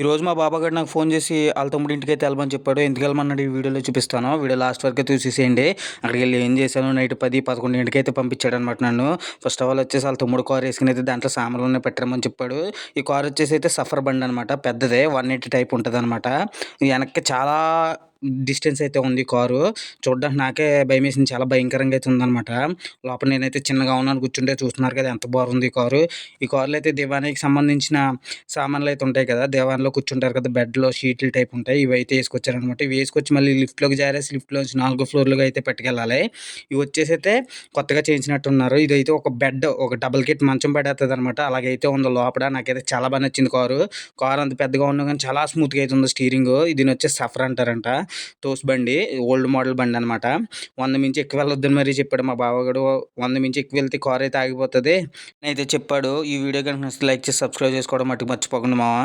ఈ రోజు మా బాబాగారు నాకు ఫోన్ చేసి వాళ్ళ తమ్ముడి ఇంటికి అయితే వెళ్ళమని చెప్పాడు. ఎందుకు వెళ్ళమన్నాడు? ఈ వీడియోలో చూపిస్తాను. వీడియో లాస్ట్ వరకు అయితే చూసేసేయండి. అక్కడికి వెళ్ళి ఏం చేశాను? నైట్ పది పదకొండు ఇంటికి అయితే పంపించాడు అనమాట నన్ను. ఫస్ట్ ఆఫ్ ఆల్ వచ్చేసి వాళ్ళ తమ్ముడు కార్ వేసుకుని అయితే దాంట్లో సామాన్లు పెట్టమని చెప్పాడు. ఈ కార్ వచ్చేసి అయితే సఫర్ బండి అనమాట పెద్దదే వన్ ఎయిటీ టైప్ ఉంటుంది అనమాట వెనక్కి చాలా డిస్టెన్స్ అయితే ఉంది కారు. చూడడానికి నాకే భయం వేసింది చాలా భయంకరంగా అయితే ఉందన్నమాట. లోపల నేనైతే చిన్నగా ఉన్నాను కూర్చుంటే చూస్తున్నారు కదా ఎంత బాగుంది ఈ కారు. ఈ కారులో అయితే దివానికి సంబంధించిన సామాన్లు అయితే ఉంటాయి కదా. దేవాన్లో కూర్చుంటారు కదా బెడ్లో షీట్లు టైప్ ఉంటాయి. ఇవి అయితే వేసుకొచ్చారనమాట ఇవి వేసుకొచ్చి మళ్ళీ లిఫ్ట్లోకి జారేసి లిఫ్ట్లోంచి నాలుగో ఫ్లోర్లోకి అయితే పెట్టుకెళ్ళాలి. ఇవి వచ్చేసి అయితే కొత్తగా చేయించినట్టు ఉన్నారు ఇదైతే ఒక బెడ్ ఒక డబుల్ కిట్ మంచం పడేస్తుంది అనమాట అలాగైతే ఉందో లోపల. నాకైతే చాలా బాగా నచ్చింది కారు. కారు అంత పెద్దగా ఉన్నా కానీ చాలా స్మూత్గా అయితే ఉంది స్టీరింగ్. దీని వచ్చి సఫర్ అంటారంట. తోస్ బండి ఓల్డ్ మోడల్ బండి అనమాట వంద మించి ఎక్కువ వెళ్ళొద్దని మరీ చెప్పాడు మా బావగాడు. వంద మించి ఎక్కువ వెళ్తే కార్ అయితే ఆగిపోతుంది. అయితే చెప్పాడు ఈ వీడియో కనుక లైక్ చేసి సబ్స్క్రైబ్ చేసుకోవడం మట్టుకు మర్చిపోకుండా మావా.